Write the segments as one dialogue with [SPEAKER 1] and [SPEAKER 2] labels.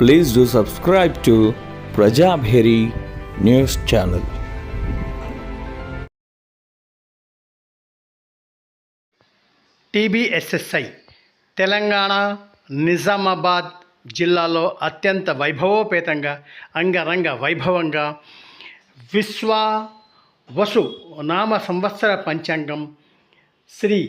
[SPEAKER 1] Please do subscribe to Prajabheri news channel.
[SPEAKER 2] TBSSI Telangana Nizamabad జిల్లాలో అత్యంత వైభవోపేతంగా అంగరంగ వైభవంగా విశ్వ వసు నామ సంవత్సర పంచాంగం శ్రీ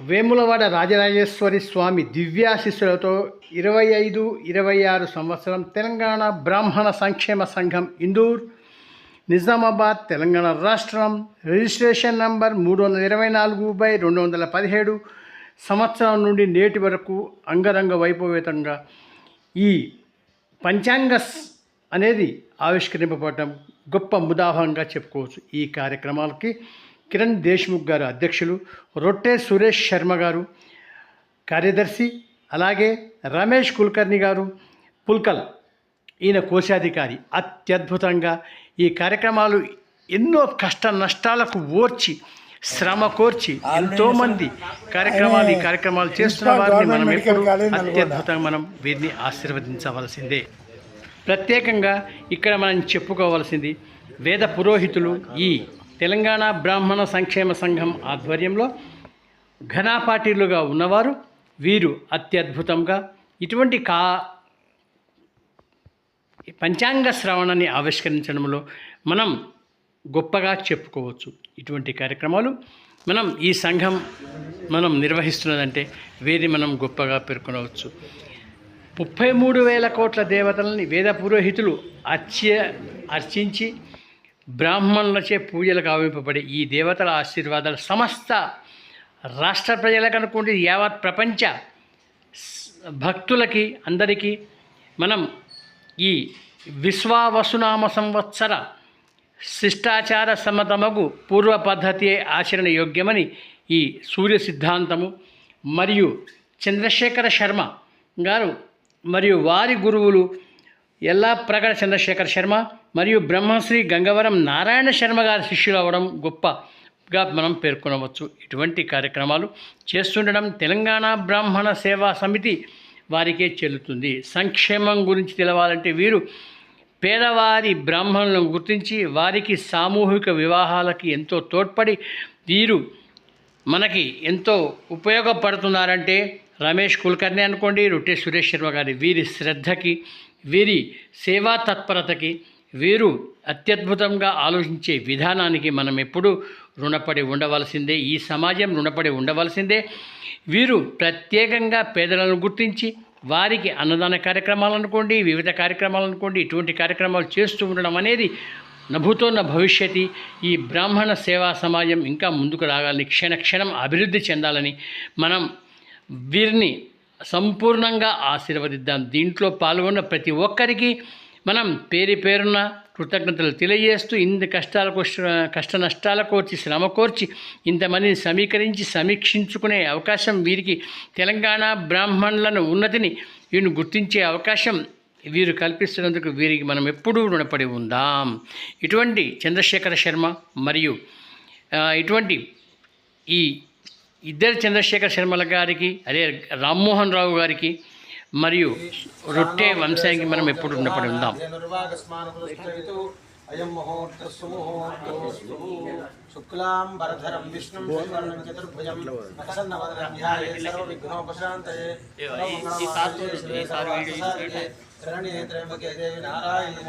[SPEAKER 2] వేములవాడ రాజరాజేశ్వరి స్వామి దివ్యాశిస్సులతో ఇరవై ఐదు ఇరవై ఆరు సంవత్సరం తెలంగాణ బ్రాహ్మణ సంక్షేమ సంఘం ఇందూర్ నిజామాబాద్ తెలంగాణ రాష్ట్రం. రిజిస్ట్రేషన్ నంబర్ మూడు వందల ఇరవై నాలుగు బై రెండు వందల పదిహేడు. సంవత్సరం నుండి నేటి వరకు అంగరంగ వైభవేతంగా ఈ పంచాంగస్ అనేది ఆవిష్కరింపబడటం గొప్ప ముదాహంగా చెప్పుకోవచ్చు ఈ కార్యక్రమాలకి. కిరణ్ దేశ్ముఖ్ గారు అధ్యక్షులు రొట్టె సురేష్ శర్మ గారు కార్యదర్శి అలాగే రమేష్ కుల్కర్ణి గారు పుల్కల్. ఈయన కోశాధికారి. అత్యద్భుతంగా ఈ కార్యక్రమాలు ఎన్నో కష్ట నష్టాలకు ఓర్చి శ్రమ కోర్చి ఎంతోమంది కార్యక్రమాలు ఈ కార్యక్రమాలు చేస్తున్న వారిని మనం ఎప్పుడు అత్యద్భుతంగా మనం వీరిని ఆశీర్వదించవలసిందే. ప్రత్యేకంగా ఇక్కడ మనం చెప్పుకోవాల్సింది వేద పురోహితులు ఈ తెలంగాణ బ్రాహ్మణ సంక్షేమ సంఘం ఆధ్వర్యంలో ఘనాపాటీలుగా ఉన్నవారు వీరు అత్యద్భుతంగా ఇటువంటి కా పంచాంగ శ్రవణాన్ని ఆవిష్కరించడంలో మనం గొప్పగా చెప్పుకోవచ్చు ఇటువంటి కార్యక్రమాలు. మనం ఈ సంఘం మనం నిర్వహిస్తున్నదంటే వీరిని మనం గొప్పగా పేర్కొనవచ్చు. ముప్పై మూడు వేల కోట్ల దేవతలని వేద పురోహితులు అర్చ అర్చించి బ్రాహ్మణులచే పూజలకు ఆవింపబడి ఈ దేవతల ఆశీర్వాదాలు సమస్త రాష్ట్ర ప్రజలకు అనుకుంటే యావత్ ప్రపంచ భక్తులకి అందరికీ మనం ఈ విశ్వావసునామ సంవత్సర శిష్టాచార సమతమగు పూర్వ పద్ధతి ఆచరణ యోగ్యమని ఈ సూర్య సిద్ధాంతము మరియు చంద్రశేఖర శర్మ గారు మరియు వారి గురువులు ఎల్లా ప్రగడ చంద్రశేఖర్ శర్మ మరియు బ్రహ్మశ్రీ గంగవరం నారాయణ శర్మ గారి శిష్యులు అవ్వడం గొప్పగా మనం పేర్కొనవచ్చు. ఇటువంటి కార్యక్రమాలు చేస్తుండడం తెలంగాణ బ్రాహ్మణ సేవా సమితి వారికే చెల్లుతుంది. సంక్షేమం గురించి తెలవాలంటే వీరు పేదవారి బ్రాహ్మణులను గుర్తించి వారికి సామూహిక వివాహాలకి ఎంతో తోడ్పడి వీరు మనకి ఎంతో ఉపయోగపడుతున్నారంటే రమేష్ కుల్కర్ణి అనుకోండి రొట్టె సురేష్ శర్మ గారి వీరి శ్రద్ధకి వీరి సేవా తత్పరతకి వీరు అత్యద్భుతంగా ఆలోచించే విధానానికి మనం ఎప్పుడూ రుణపడి ఉండవలసిందే. ఈ సమాజం రుణపడి ఉండవలసిందే. వీరు ప్రత్యేకంగా పేదలను గుర్తించి వారికి అన్నదాన కార్యక్రమాలు అనుకోండి వివిధ కార్యక్రమాలు అనుకోండి ఇటువంటి కార్యక్రమాలు చేస్తూ ఉండడం అనేది నభుతోన్న భవిష్యత్తు ఈ బ్రాహ్మణ సేవా సమాజం ఇంకా ముందుకు రాగాలని క్షణ క్షణం అభివృద్ధి చెందాలని మనం వీరిని సంపూర్ణంగా ఆశీర్వదిద్దాం. దీంట్లో పాల్గొన్న ప్రతి ఒక్కరికి మనం పేరు పేరున కృతజ్ఞతలు తెలియజేస్తూ ఇంత కష్టాలకు కష్ట నష్టాల కోర్చి శ్రమ కోర్చి ఇంతమందిని సమీకరించి సమీక్షించుకునే అవకాశం వీరికి తెలంగాణ బ్రాహ్మణులను ఉన్నతిని వీరిని గుర్తించే అవకాశం వీరు కల్పిస్తున్నందుకు వీరికి మనం ఎప్పుడూ రుణపడి ఉందాం. ఇటువంటి చంద్రశేఖర శర్మ మరియు ఇటువంటి ఈ ఇద్దరు చంద్రశేఖర్ శర్మల గారికి అదే రామ్మోహన్ రావు గారికి మరియు రొట్టె వంశానికి మనం ఎప్పుడు రుణపడి ఉందాం.
[SPEAKER 3] అయం శుక్లాం విష్ణుం చతుర్భుజం త్రయంబకే దేవి నారాయణి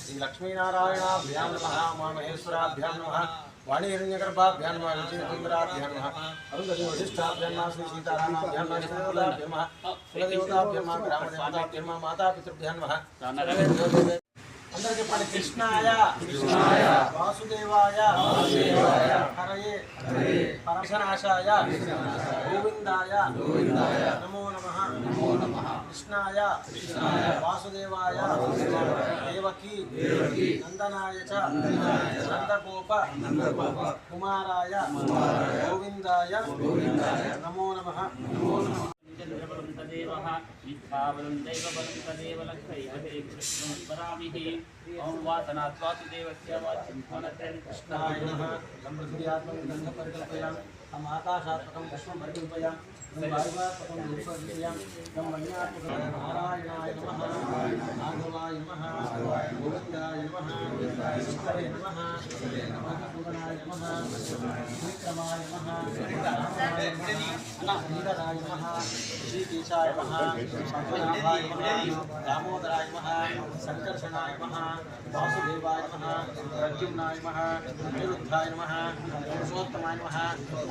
[SPEAKER 3] శ్రీ లక్ష్మీనారాయణాభ్యాం నమః ఉమామహేశ్వరాభ్యాం నమః. వాణీహిరణ్యగర్భాభ్యాం నమః విజయకుంద్రాభ్యాం నమః అరుంధతి వశిష్టాభ్యాం నమః శ్రీ సీతారామాభ్యాం నమః శ్రీదేవతాభ్యాం నమః కులదేవతాభ్యాం నమః గ్రామదేవతాభ్యాం నమః మాతాపితృభ్యాం నమః అందరూ చెప్పండి. కృష్ణాయ. కృష్ణాయ. వాసుదేవాయ. వాసుదేవాయ. హరయే. పరమశనాశాయ. గోవిందాయ. గోవిందాయ. నమో నమః. నమో నమః. కృష్ణాయ. కృష్ణాయ. వాసుదేవాయ. దేవకి. దేవకి. నందనాయ చ. నందగోప నందగోప కుమారాయ. కుమారాయ. గోవిందాయ. గోవిందాయ. నమో నమః. నమో నమః.
[SPEAKER 4] वीरबलं सदेवः विद्याबलं दैवबलं सदेव लक्षैवरामिः ॐ वासनात्वासु
[SPEAKER 3] देवस्य वाचिन्धनकृष्णाय नमः समृद्धियात्मकं गन्धपरिकल्पयामि हम आकाशात्मकं శ్రీకేశాయ నమః శంభనాభాయ నమః దామోదరాయ నమః సంకర్షణాయ నమః వాసుదేవాయ నమః ప్రద్యుమ్నాయ నమః అనిరుద్ధాయ నమః పురుషోత్తమాయ నమః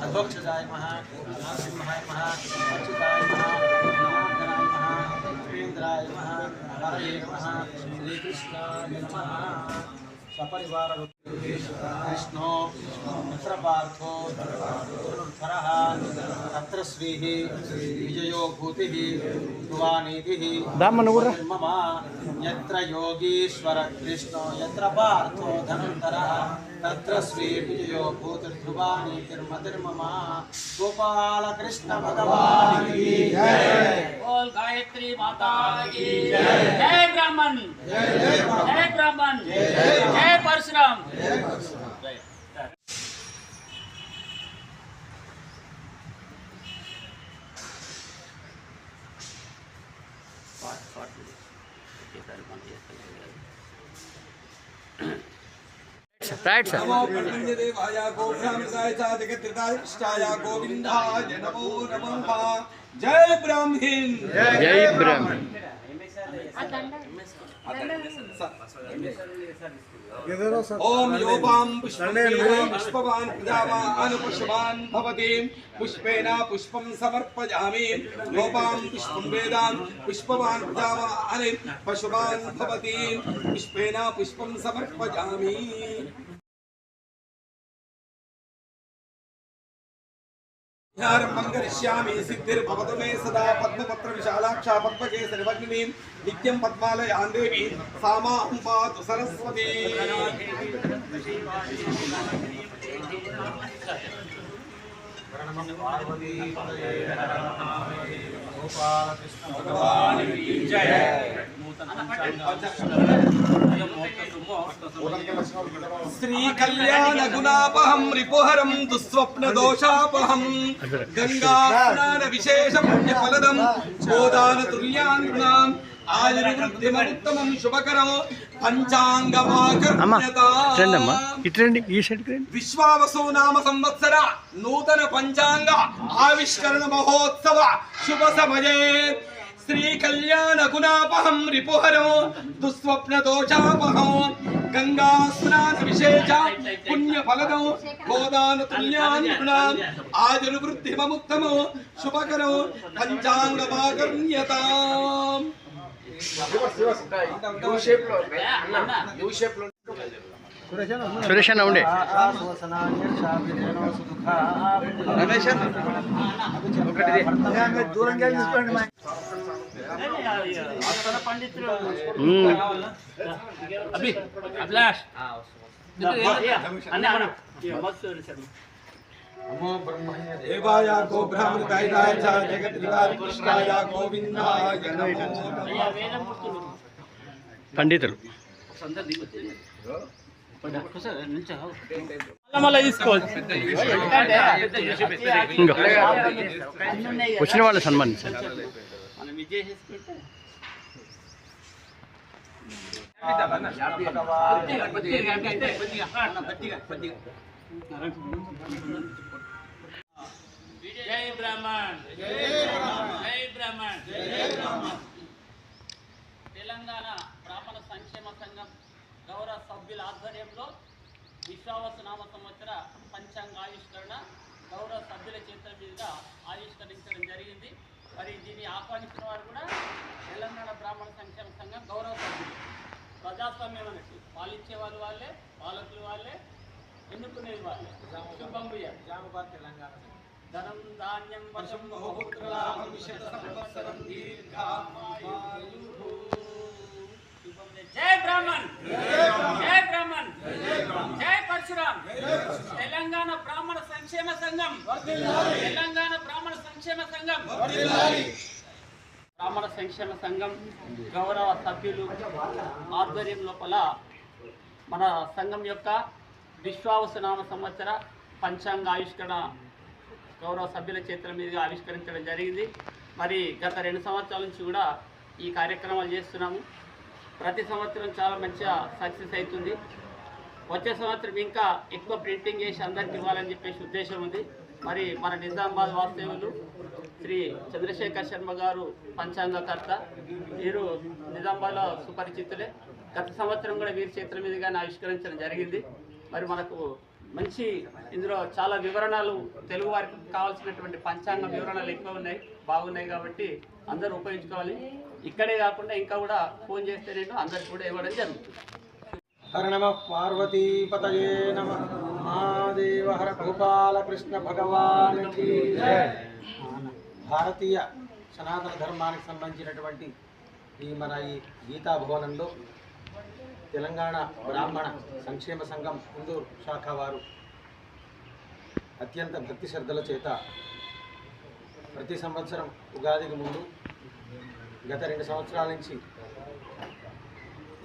[SPEAKER 3] అధోక్షజాయ నమః నరసింహాయ నమః అచ్యుతాయ నమః నారాయణాయ నమః ఉపేంద్రాయ నమః హరయే నమః శ్రీకృష్ణాయ నమః సపరివార ధనుర్ధరः తత్ర శ్రీः విజయో భూతిः ధ్రువానీతిः మమ యత్ర యోగీశ్వర కృష్ణో యత్ర పార్థో ధనుర్ధరः తత్ర శ్రీ విజయో భూతిర్ధ్రువానీతిర్మతిర్మమ గోపాలకృష్ణ భగవానికి
[SPEAKER 4] बोल गायत्री माता की जय ब्राह्मण। जय ब्राह्मण। जय परशुराम।
[SPEAKER 2] Right sir.
[SPEAKER 5] नमो प्रतिदेवाय गोभ्याम साय सा जगत्रिताय गोविंदाय नमो नमः। जय ब्राह्मण
[SPEAKER 2] जय ब्राह्मण
[SPEAKER 5] ओम योपाम पुष्पवान पुष्पेन पुष्पम समर्पयामि। योपाम पुष्पम वेदान पुष्पवान प्रजावान पशुवान भवती। पुष्पेन पुष्पम समर्पयामि। విహారం మంగరిష్యామి సిద్ధిర్భవతు మే సదా పద్మపత్ర విశాలాక్ష పద్మకేసరివర్ణిని నిత్యం పద్మాలయ ఆందేవి సామాహం పాతు సరస్వతి శ్రీ కళ్యాణ
[SPEAKER 2] గుణాపహం రిపోహరం దుస్వప్న
[SPEAKER 5] దోషాపహం
[SPEAKER 2] గంగా విశేషం ఫలదం గోదాన తుల్యాన్
[SPEAKER 5] గుణాం నామ సంవత్సర నూతన పంచాంగ ఆవిష్కరణ మహోత్సవ శుభ సమయే. శ్రీ కళ్యాణ గుణాపహం రిపుహరం దుస్వప్న దోషాపహం గంగా స్నాన విశేష పుణ్య ఫలదం గోదాన తుల్యాన్ ఆదిర్వృద్ధిమముత్తమో శుభకరం పంచాంగమాకర్ణ్యత
[SPEAKER 2] సురేష్ అన్న ఉండే మ్మ్.
[SPEAKER 4] अभी अभिलाष अन्ना अन्ना मस्त शर्मा
[SPEAKER 5] देवाय गो ब्राह्मणाय च जगत्कृष्णाय गोविन्दाय नमो नमः
[SPEAKER 4] వేదం పుస్తులు
[SPEAKER 2] పండితులు
[SPEAKER 4] మళ్ళీ తీసుకోవచ్చు
[SPEAKER 2] ఇంకో వచ్చిన వాళ్ళు సన్మానించాలి
[SPEAKER 4] జై బ్రాహ్మణ్ జై బ్రాహ్మణ్ తెలంగాణ బ్రాహ్మణ సంక్షేమ సంఘం గౌరవ సభ్యుల ఆధ్వర్యంలో విశ్వావస నామ సంవత్సర పంచాంగ ఆవిష్కరణ గౌరవ సభ్యుల చేతుల మీదుగా ఆవిష్కరించడం జరిగింది. మరి దీన్ని ఆహ్వానించిన వారు కూడా తెలంగాణ బ్రాహ్మణ సంక్షేమ సంఘం గౌరవ సభ్యులు. ప్రజాస్వామ్యం అన్నట్టు పాలించే వాళ్ళు వాళ్ళే పాలకులు వాళ్ళే ఎన్నుకునేది వాళ్ళే. శుభం బియ్యం
[SPEAKER 3] నిజామాబాద్ తెలంగాణ
[SPEAKER 4] ధనం ధాన్యం వశం జై బ్రాహ్మణ్. జై బ్రాహ్మణ్. జై పరశురామ్. తెలంగాణ బ్రాహ్మణ సంక్షేమ సంఘం. తెలంగాణ బ్రాహ్మణ సంక్షేమ సంఘం గౌరవ సభ్యులు ఆధ్వర్యం లోపల మన సంఘం యొక్క విశ్వావసనామ సంవత్సర పంచాంగ ఆవిష్కరణ గౌరవ సభ్యుల చేతుల మీదుగా ఆవిష్కరించడం జరిగింది. మరి గత రెండు సంవత్సరాల నుంచి కూడా ఈ కార్యక్రమాలు చేస్తున్నాము. ప్రతి సంవత్సరం చాలా మంచిగా సక్సెస్ అవుతుంది. వచ్చే సంవత్సరం ఇంకా ఎక్కువ ప్రింటింగ్ చేసి అందరికి ఇవ్వాలని చెప్పేసి ఉద్దేశం ఉంది. మరి మన నిజామాబాద్ వాస్తవ్యులు శ్రీ చంద్రశేఖర్ శర్మ గారు పంచాంగకర్త. వీరు నిజామాబాద్లో సుపరిచితులే. గత సంవత్సరం కూడా వీరి చేతుల మీదుగానే ఆవిష్కరించడం జరిగింది. మరి మనకు మంచి ఇందులో చాలా వివరణలు తెలుగు వారికి కావాల్సినటువంటి పంచాంగ వివరణలు ఎక్కువ ఉన్నాయి బాగున్నాయి కాబట్టి అందరూ ఉపయోగించుకోవాలి. ఇక్కడే కాకుండా ఇంకా కూడా ఫోన్ చేస్తే నేను అందరికి కూడా ఇవ్వడం జరుగుతుంది.
[SPEAKER 3] హర నమ. పార్వతీపతయే నమ. మహాదేవ హర గోపాలకృష్ణ భగవాన్ భారతీయ సనాతన ధర్మానికి సంబంధించినటువంటి ఈ మన ఈ గీతా భవనంలో తెలంగాణ బ్రాహ్మణ సంక్షేమ సంఘం హిందూ శాఖ వారు అత్యంత భక్తి శ్రద్ధల చేత ప్రతి సంవత్సరం ఉగాదికి ముందు గత రెండు సంవత్సరాల నుంచి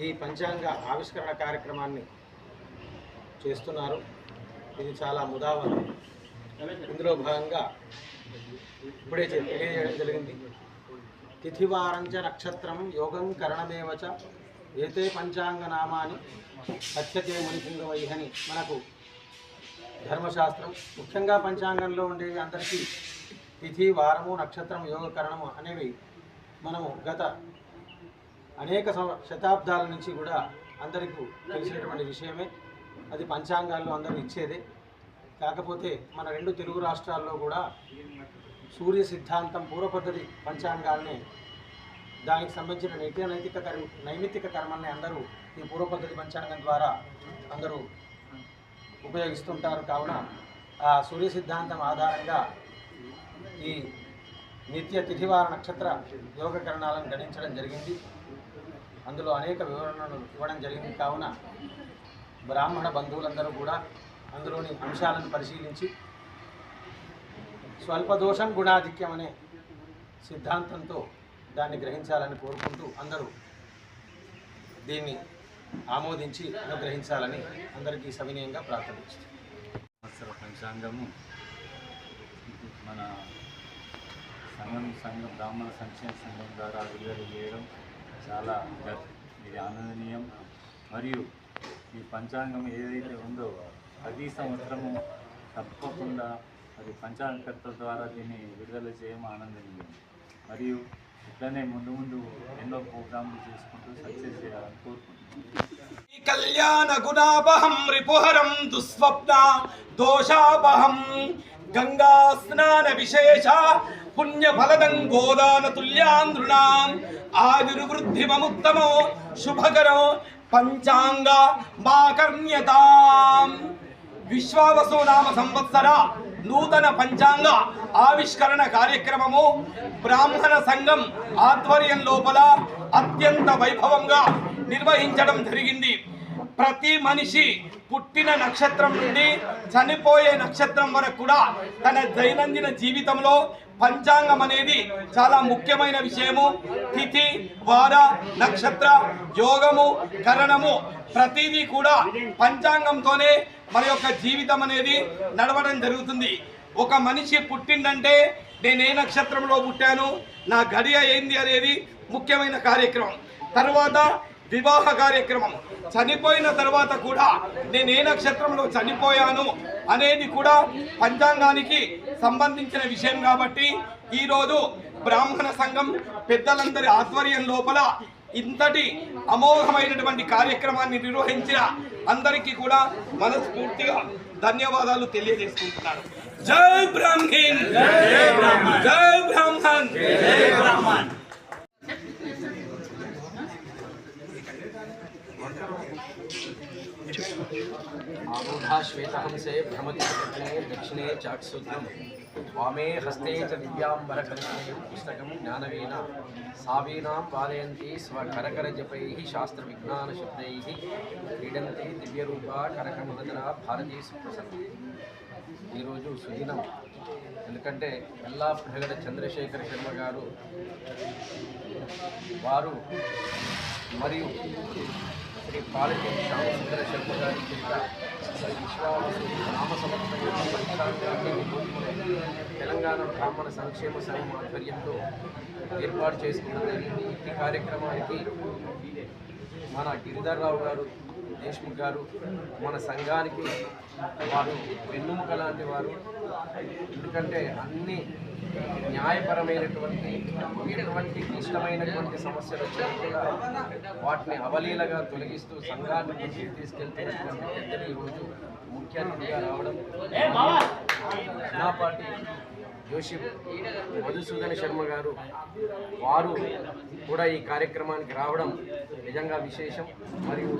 [SPEAKER 3] ఈ పంచాంగ ఆవిష్కరణ కార్యక్రమాన్ని చేస్తున్నారు. ఇది చాలా ముదావనం ఇందులో భాగంగా ఇప్పుడే తెలియజేయడం జరిగింది. తిథివారంచ నక్షత్రం యోగం కరణమేవచ ఏతే పంచాంగ నామాని సత్యతే మునిసింగవైహని మనకు ధర్మశాస్త్రం. ముఖ్యంగా పంచాంగంలో ఉండేవి అందరికీ తిథి వారము నక్షత్రం యోగ కరణము అనేవి మనము గత అనేక శతాబ్దాల నుంచి కూడా అందరికీ తెలిసినటువంటి విషయమే. అది పంచాంగాల్లో అందరూ ఇచ్చేదే. కాకపోతే మన రెండు తెలుగు రాష్ట్రాల్లో కూడా సూర్య సిద్ధాంతం పూర్వపద్ధతి పంచాంగాల్ని దానికి సంబంధించిన నిత్య నైతిక కర్మ నైమిత్తిక కర్మల్ని అందరూ ఈ పూర్వపద్ధతి పంచాంగం ద్వారా అందరూ ఉపయోగిస్తుంటారు. కావున ఆ సూర్య సిద్ధాంతం ఆధారంగా ఈ నిత్య తిథివార నక్షత్ర యోగకరణాలను గణించడం జరిగింది. అందులో అనేక వివరణలు ఇవ్వడం జరిగింది. కావున బ్రాహ్మణ బంధువులందరూ కూడా అందులోని అంశాలను పరిశీలించి స్వల్పదోషం గుణాధిక్యం అనే సిద్ధాంతంతో దాన్ని గ్రహించాలని కోరుకుంటూ అందరూ దీన్ని ఆమోదించి అనుగ్రహించాలని అందరికీ సవినయంగా ప్రార్థించారు
[SPEAKER 6] సంవత్సర పంచాంగము మన సంఘం సంఘం బ్రాహ్మణ సంక్షేమ సంఘం ద్వారా విడుదల చేయడం చాలా ఇది ఆనందనీయం. మరియు ఈ పంచాంగం ఏదైతే ఉందో ప్రతి సంవత్సరము తప్పకుండా అది పంచాంగకర్త ద్వారా దీన్ని విడుదల చేయడం ఆనందంగా మరియు ఇట్లనే ముందు ముందు ఎన్నో ప్రోగ్రాంలు చేసుకుంటూ సక్సెస్ చేయాలని కోరుకుంటున్నాను.
[SPEAKER 5] కళ్యాణ గుణాపహం రిపుహరం దుస్వప్న దోషాపహం గంగా స్నాన విశేష పుణ్య ఫలదం గోదాన తుల్యాంధ్రుణాం ఆయుర్వృద్ధిమముత్తమో శుభకరో పంచాంగ మాకర్ణ్యతాం విశ్వావసు నామ సంవత్సర నూతన పంచాంగ ఆవిష్కరణ కార్యక్రమము బ్రాహ్మణ సంఘం ఆధ్వర్యం లోపల అత్యంత వైభవంగా నిర్వహించడం జరిగింది. ప్రతి మనిషి పుట్టిన నక్షత్రం నుండి చనిపోయే నక్షత్రం వరకు కూడా తన దైనందిన జీవితంలో పంచాంగం అనేది చాలా ముఖ్యమైన విషయము. తిథి వార నక్షత్ర యోగము కరణము ప్రతిదీ కూడా పంచాంగంతోనే మన యొక్క జీవితం అనేది నడవడం జరుగుతుంది. ఒక మనిషి పుట్టిందంటే నేను ఏ నక్షత్రంలో పుట్టాను నా గడియ ఏంది అనేది ముఖ్యమైన కార్యక్రమం. తర్వాత వివాహ కార్యక్రమం చనిపోయిన తర్వాత కూడా నేను ఏ నక్షత్రంలో చనిపోయాను అనేది కూడా పంచాంగానికి సంబంధించిన విషయం కాబట్టి ఈరోజు బ్రాహ్మణ సంఘం పెద్దలందరి ఆధ్వర్యం లోపల ఇంతటి అమోఘమైనటువంటి కార్యక్రమాన్ని నిర్వహించిన అందరికీ కూడా మనస్ఫూర్తిగా ధన్యవాదాలు తెలియజేసుకుంటున్నాను. జై బ్రాహ్మణ్! జై బ్రాహ్మణ్!
[SPEAKER 3] आरूढ़ा श्वेतहंसे भ्रमति दक्षिणे दक्षिणे चाक्षुद्रम वामे हस्ते च दिव्याम्बरकर्षणे पुस्तकं ज्ञानवेन सावीनां वादयन्ति स्वकरकरजपैः शास्त्रविज्ञानशब्दैः क्रीडन्ति దివ్యరూపా కరకమహదర భారతీ సుప్రసన్న ఈరోజు సుదినం ఎందుకంటే ఎల్లా ప్రగడ చంద్రశేఖర శర్మ గారు వారు మరియు శ్రీ పాలిటీ శ్యామసుందర శర్మ గారి చేత విశ్వావసు నామ తెలంగాణ బ్రాహ్మణ సంక్షేమ సంఘం ఆధ్వర్యంలో ఏర్పాటు చేసుకున్న ఈ కార్యక్రమానికి
[SPEAKER 7] మన గిరిధర్రావు గారు దేశ్ముఖ్ గారు మన సంఘానికి వారు వెన్నుముక లాంటి వారు. ఎందుకంటే అన్ని న్యాయపరమైనటువంటి ఇటువంటి క్లిష్టమైనటువంటి సమస్యలు వచ్చినా కూడా వాటిని అవలీలగా తొలగిస్తూ సంఘాన్ని ముందుకు తీసుకెళ్తున్నటువంటి పెద్దలు ఈరోజు ముఖ్య అతిథిగా రావడం నా పార్టీ జోషి మధుసూదన్ శర్మ గారు వారు కూడా ఈ కార్యక్రమానికి రావడం నిజంగా విశేషం. మరియు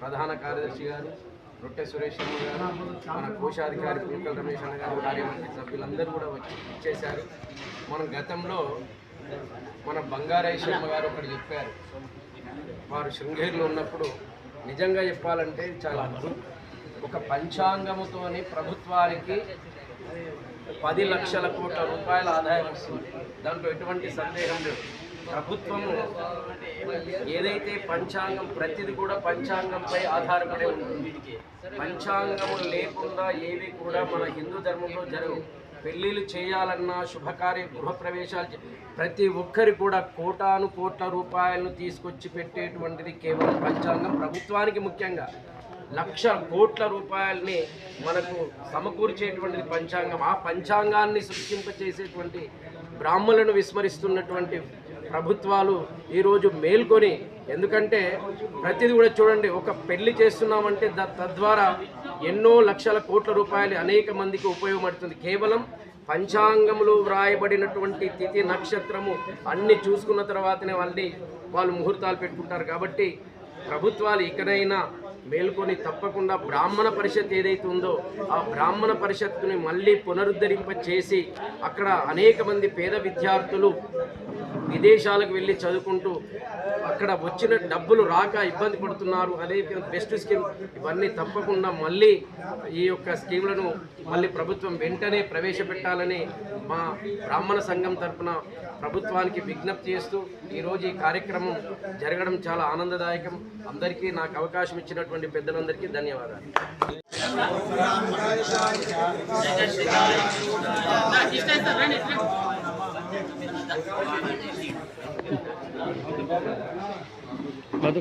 [SPEAKER 7] ప్రధాన కార్యదర్శి గారు రొట్టె సురేష్ శర్మ గారు మన కోశాధికారి పుల్కల్ రమేష్ అన్న గారు కార్యవర్గ సభ్యులందరూ కూడా వచ్చి ఇచ్చేశారు. మనం గతంలో మన బంగారాయ శర్మ గారు ఒకటి చెప్పారు. వారు శృంగేరిలో ఉన్నప్పుడు నిజంగా చెప్పాలంటే చాలా అద్భుతం. ఒక పంచాంగముతోని ప్రభుత్వానికి పది లక్షల కోట్ల రూపాయల ఆదాయం వస్తుంది. దాంట్లో ఎటువంటి సందేహం లేదు. ప్రభుత్వము ఏదైతే పంచాంగం ప్రతిది కూడా పంచాంగంపై ఆధారపడి ఉంటుంది. పంచాంగము లేకుండా ఏవి కూడా మన హిందూ ధర్మంలో జరగవు. పెళ్ళిళ్ళు చేయాలన్నా శుభకార్య గృహప్రవేశాలు ప్రతి ఒక్కరి కూడా కోటాను కోట్ల రూపాయలను తీసుకొచ్చి పెట్టేటువంటిది కేవలం పంచాంగం. ప్రభుత్వానికి ముఖ్యంగా లక్ష కోట్ల రూపాయలని మనకు సమకూర్చేటువంటిది పంచాంగం. ఆ పంచాంగాన్ని సృష్టింపచేసేటువంటి బ్రాహ్మణులను విస్మరిస్తున్నటువంటి ప్రభుత్వాలు ఈరోజు మేల్కొని ఎందుకంటే ప్రతిది కూడా చూడండి ఒక పెళ్ళి చేస్తున్నామంటే తద్వారా ఎన్నో లక్షల కోట్ల రూపాయలు అనేక మందికి ఉపయోగపడుతుంది. కేవలం పంచాంగంలో వ్రాయబడినటువంటి తిథి నక్షత్రము అన్ని చూసుకున్న తర్వాతనే వాళ్ళని వాళ్ళు ముహూర్తాలు పెట్టుకుంటారు. కాబట్టి ప్రభుత్వాలు ఇకనైనా మేల్కొని తప్పకుండా బ్రాహ్మణ పరిషత్ ఏదైతే ఉందో ఆ బ్రాహ్మణ పరిషత్తుని మళ్ళీ పునరుద్ధరింప చేసి అక్కడ అనేక మంది పేద విద్యార్థులు విదేశాలకు వెళ్ళి చదువుకుంటూ అక్కడ వచ్చిన డబ్బులు రాక ఇబ్బంది పడుతున్నారు అదే బెస్ట్ స్కీమ్. ఇవన్నీ తప్పకుండా మళ్ళీ ఈ యొక్క స్కీములను మళ్ళీ ప్రభుత్వం వెంటనే ప్రవేశపెట్టాలని మా బ్రాహ్మణ సంఘం తరపున ప్రభుత్వానికి విజ్ఞప్తి చేస్తూ ఈరోజు ఈ కార్యక్రమం జరగడం చాలా ఆనందదాయకం. అందరికీ నాకు అవకాశం ఇచ్చినటువంటి పెద్దలందరికీ ధన్యవాదాలు.
[SPEAKER 2] మధు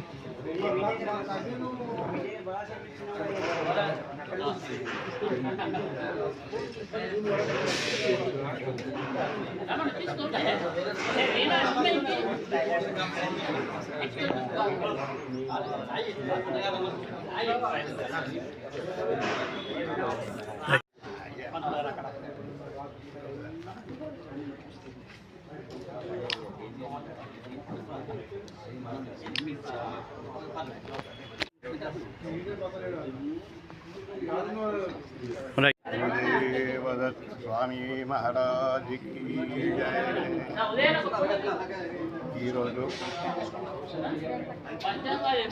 [SPEAKER 8] స్వామి మహారాజుకి ఈరోజు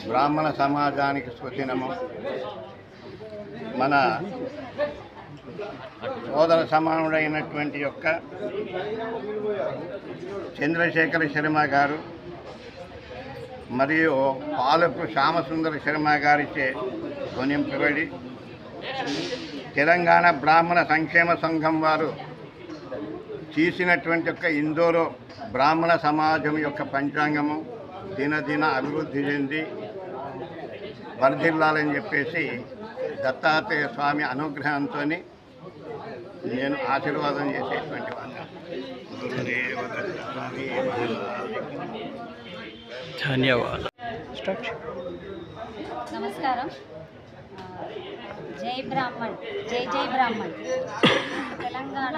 [SPEAKER 8] బ్రాహ్మణ సమాజానికి స్వతినము మన సోదర సమానుడైనటువంటి యొక్క చంద్రశేఖర శర్మ గారు మరియు పాలకు శ్యామసుందర శర్మ గారిచే కొనింపబడి తెలంగాణ బ్రాహ్మణ సంక్షేమ సంఘం వారు చేసినటువంటి యొక్క ఇందోరు బ్రాహ్మణ సమాజం యొక్క పంచాంగము దినదిన అభివృద్ధి చెంది వర్ధిల్లాలని చెప్పేసి దత్తాత్రేయ స్వామి అనుగ్రహంతో నేను ఆశీర్వాదం చేసేటువంటి.
[SPEAKER 2] ధన్యవాదాలు.
[SPEAKER 9] నమస్కారం. జై బ్రాహ్మణ్ జై జై బ్రాహ్మణ్. తెలంగాణ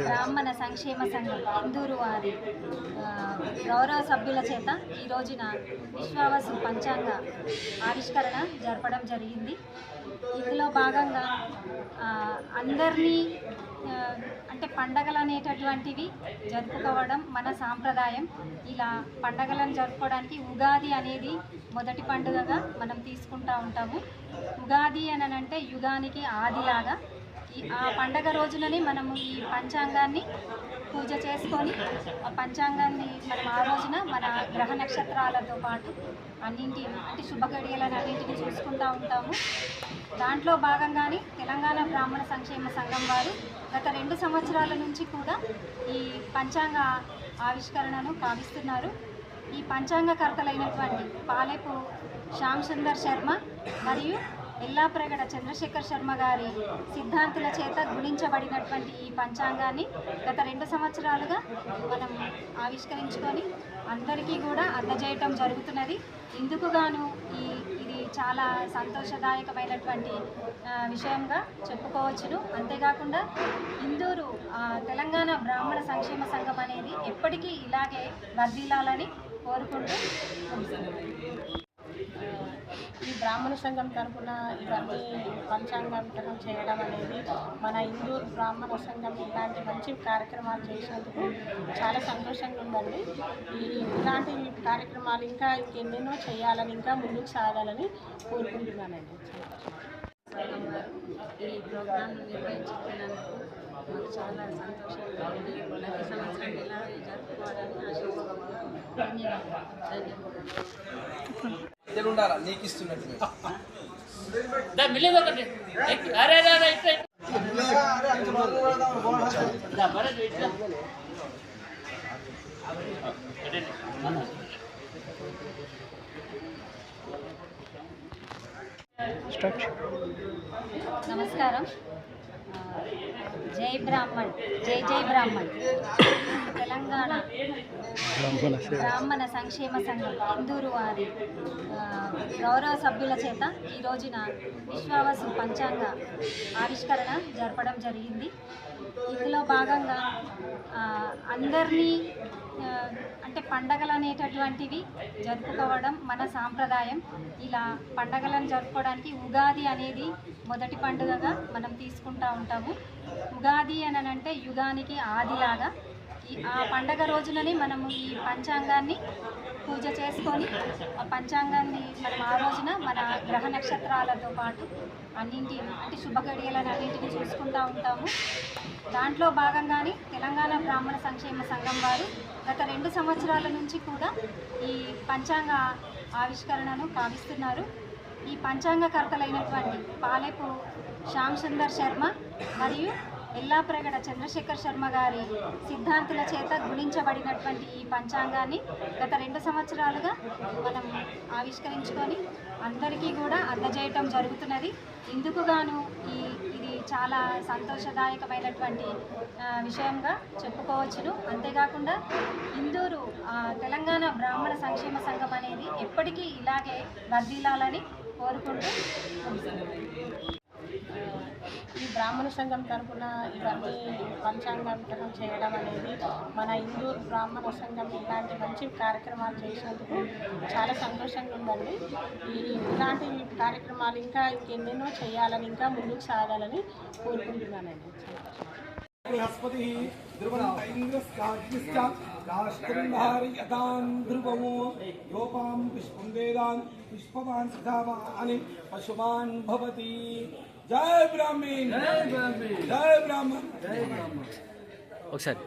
[SPEAKER 2] బ్రాహ్మణ
[SPEAKER 9] సంక్షేమ సంఘం ఇందూరు వారి గౌరవ సభ్యుల చేత ఈ రోజున విశ్వావసు పంచాంగ ఆవిష్కరణ జరపడం జరిగింది. ఇందులో భాగంగా అందరినీ అంటే పండగలు అనేటటువంటివి జరుపుకోవడం మన సాంప్రదాయం. ఇలా పండగలను జరుపుకోవడానికి ఉగాది అనేది మొదటి పండుగగా మనం తీసుకుంటా ఉంటాము. ఉగాది అని అంటే యుగానికి ఆదిలాగా ఆ పండగ రోజుననే మనము ఈ పంచాంగాన్ని పూజ చేసుకొని ఆ పంచాంగాన్ని మనం ఆ రోజున మన గ్రహ నక్షత్రాలతో పాటు అన్నింటి అంటే శుభగడియలను అన్నింటినీ చూసుకుంటూ ఉంటాము. దాంట్లో భాగంగానే తెలంగాణ బ్రాహ్మణ సంక్షేమ సంఘం వారు గత రెండు సంవత్సరాల నుంచి కూడా ఈ పంచాంగ ఆవిష్కరణను కావిస్తున్నారు. ఈ పంచాంగకర్తలైనటువంటి పాలెపు శ్యామ్ సుందర్ శర్మ మరియు ఎల్లాప్రగడ చంద్రశేఖర్ శర్మ గారి సిద్ధాంతుల చేత గుణించబడినటువంటి ఈ పంచాంగాన్ని గత రెండు సంవత్సరాలుగా మనం ఆవిష్కరించుకొని అందరికీ కూడా అందజేయటం జరుగుతున్నది. ఇందుకు గాను ఈ ఇది చాలా సంతోషదాయకమైనటువంటి విషయంగా చెప్పుకోవచ్చును. అంతేకాకుండా ఇందూరు తెలంగాణ బ్రాహ్మణ సంక్షేమ సంఘం అనేది ఎప్పటికీ ఇలాగే వర్ధిల్లాలని కోరుకుంటూ
[SPEAKER 10] ఈ బ్రాహ్మణ సంఘం తరఫున ఇవన్నీ పంచాంగాంతరం చేయడం అనేది మన హిందూ బ్రాహ్మణ సంఘం ఇలాంటి మంచి కార్యక్రమాలు చేసినందుకు చాలా సంతోషంగా ఉందండి. ఈ ఇలాంటి కార్యక్రమాలు ఇంకా ఇంకెన్నెన్నో చేయాలని ఇంకా ముందుకు సాగాలని కోరుకుంటున్నానండి.
[SPEAKER 9] ఈ ప్రోగ్రాం నిర్వహించుకున్నందుకు మాకు చాలా సంతోషంగా ఉంది. ప్రతి సంవత్సరం ఇలా జరుపుకోవాలని ఆశిస్తున్నాను ధన్యవాదాలు.
[SPEAKER 4] దా, మిల్లేదు ఒకటి ఎక్కు. అరే అరే, అరే, ఇట్లా.
[SPEAKER 9] నమస్కారం. జై బ్రాహ్మణ్ జై జై బ్రాహ్మణ్. తెలంగాణ బ్రాహ్మణ సంక్షేమ సంఘం. ఇందూరు వారి గౌరవ సభ్యుల చేత ఈ రోజున విశ్వావసు పంచాంగ ఆవిష్కరణ జరపడం జరిగింది. ఇందులో భాగంగా అందరినీ అంటే పండగలు అనేటటువంటివి జరుపుకోవడం మన సాంప్రదాయం. ఇలా పండగలను జరుపుకోవడానికి ఉగాది అనేది మొదటి పండుగగా మనం తీసుకుంటా ఉంటాము. ఉగాది అని అంటే యుగానికి ఆదిలాగా. ఆ పండగ రోజులని మనము ఈ పంచాంగాన్ని పూజ చేసుకొని పంచాంగాన్ని మనం ఆ రోజున మన గ్రహ నక్షత్రాలతో పాటు అన్నింటి అంటే శుభ గడియలను అన్నింటినీ చూసుకుంటూ ఉంటాము. దాంట్లో భాగంగానే తెలంగాణ బ్రాహ్మణ సంక్షేమ సంఘం వారు గత రెండు సంవత్సరాల నుంచి కూడా ఈ పంచాంగ ఆవిష్కరణను కావిస్తున్నారు. ఈ పంచాంగకర్తలైనటువంటి పాలెపు శ్యామ్ సుందర్ శర్మ మరియు ఎల్లాప్రగడ చంద్రశేఖర్ శర్మ గారి సిద్ధాంతుల చేత గుణించబడినటువంటి ఈ పంచాంగాన్ని గత రెండు సంవత్సరాలుగా మనం ఆవిష్కరించుకొని అందరికీ కూడా అందజేయటం జరుగుతున్నది. ఇందుకుగాను ఈ ఇది చాలా సంతోషదాయకమైనటువంటి విషయంగా చెప్పుకోవచ్చును. అంతేకాకుండా ఇందూరు తెలంగాణ బ్రాహ్మణ సంక్షేమ సంఘం అనేది ఎప్పటికీ ఇలాగే వర్దిల్లాలని కోరుకుంటూ
[SPEAKER 10] బ్రాహ్మణ సంఘం తరపున ఇవన్నీ పంచాంగాంతరం చేయడం అనేది మన హిందూ బ్రాహ్మణ సంఘం ఇలాంటి మంచి కార్యక్రమాలు చేసినందుకు చాలా సంతోషంగా ఉందండి. ఈ ఇలాంటి కార్యక్రమాలు ఇంకా ఇంకెన్నెన్నో చేయాలని ఇంకా ముందుకు సాగాలని కోరుకుంటున్నానండి.
[SPEAKER 5] బృహస్పతి ధ్రువంతైంద్రస్కాగ్నిశ్చ యోపాం పుష్పం వేదాన్ పుష్పవాన్ సదామాని భవతి. జై బ్రాహ్మణ్. జై బ్రాహ్మణ్.
[SPEAKER 2] ఒకసారి.